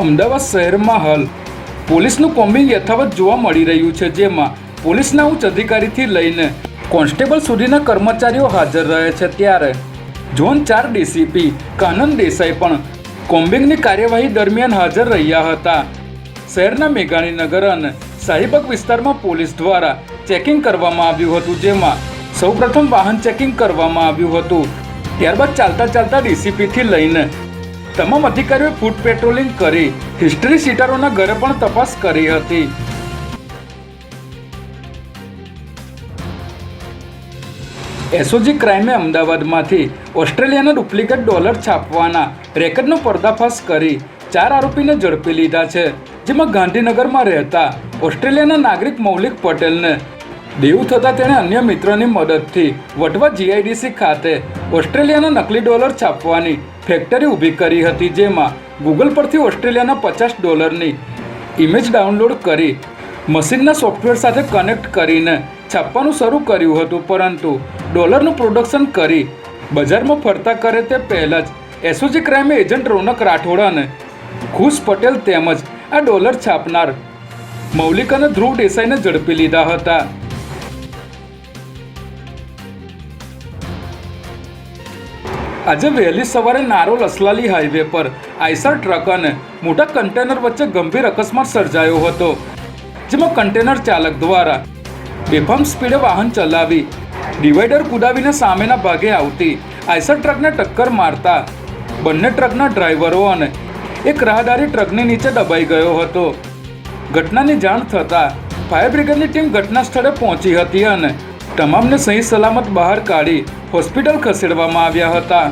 અમદાવાદ શહેરમાં હાલ પોલીસનું કોમ્બિંગ યથાવત જોવા મળી રહ્યું છે, જેમાં પોલીસના ઉચ્ચ અધિકારીથી લઈને કોન્સ્ટેબલ સુધીના કર્મચારીઓ હાજર રહે છે. ત્યારે ઝોન ચાર ડીસીપી કાનન દેસાઈ પણ કોમ્બિંગની કાર્યવાહી દરમિયાન હાજર રહ્યા હતા. શહેરના મેઘાણીનગર અને શાહીબાગ વિસ્તારમાં પોલીસ દ્વારા ચેકિંગ કરવામાં આવ્યું હતું, જેમાં સૌપ્રથમ વાહન ચેકિંગ કરવામાં આવ્યું હતું. ત્યારબાદ ચાલતા ચાલતા ડીસીપીથી લઈને તમામ અધિકારીઓએ ફૂટ પેટ્રોલિંગ કરી, હિસ્ટ્રી સીટરોના ઘરે પણ તપાસ કરી હતી. એસઓજી ક્રાઇમે અમદાવાદમાંથી ઓસ્ટ્રેલિયાના ડુપ્લિકેટ ડોલર છાપવાના રેકર્ડનો પર્દાફાશ કરી ચાર આરોપીને ઝડપી લીધા છે, જેમાં ગાંધીનગરમાં રહેતા ઓસ્ટ્રેલિયાના નાગરિક મૌલિક પટેલને દેવું થતાં તેણે અન્ય મિત્રોની મદદથી વટવા જીઆઈડીસી ખાતે ઓસ્ટ્રેલિયાના નકલી ડોલર છાપવાની ફેક્ટરી ઊભી કરી હતી, જેમાં ગૂગલ પરથી ઓસ્ટ્રેલિયાના પચાસ ડોલરની ઇમેજ ડાઉનલોડ કરી મશીનના સોફ્ટવેર સાથે કનેક્ટ કરીને છાપવાનું શરૂ કર્યું હતું. પરંતુ ડોલરનું પ્રોડક્શન કરી બજારમાં ફરતા કરે તે પહેલાં જ એસઓજી ક્રાઇમે એજન્ટ રોનક રાઠોડ અને ખુશ પટેલ તેમજ આ ડોલર છાપનાર મૌલિક અને ધ્રુવ દેસાઈને ઝડપી લીધા હતા. આજે વહેલી સવારે નારોલ અસલાલી હાઈવે પર આઈસર ટ્રક અને મોટા કન્ટેનર વચ્ચે ગંભીર અકસ્માત સર્જાયો હતો, જેમાં કન્ટેનર ચાલક દ્વારા બેફામ સ્પીડે વાહન ચલાવી ડિવાઈડર કુદાવીને સામેના ભાગે આવતી આઈસર ટ્રકને ટક્કર મારતા બંને ટ્રકના ડ્રાઈવરો અને એક રાહદારી ટ્રકની નીચે દબાઈ ગયો હતો. ઘટનાની જાણ થતાં ફાયર બ્રિગેડની ટીમ ઘટના સ્થળે પહોંચી હતી અને તમામને સહી સલામત બહાર કાઢી હોસ્પિટલ ખસેડવામાં આવ્યા હતા.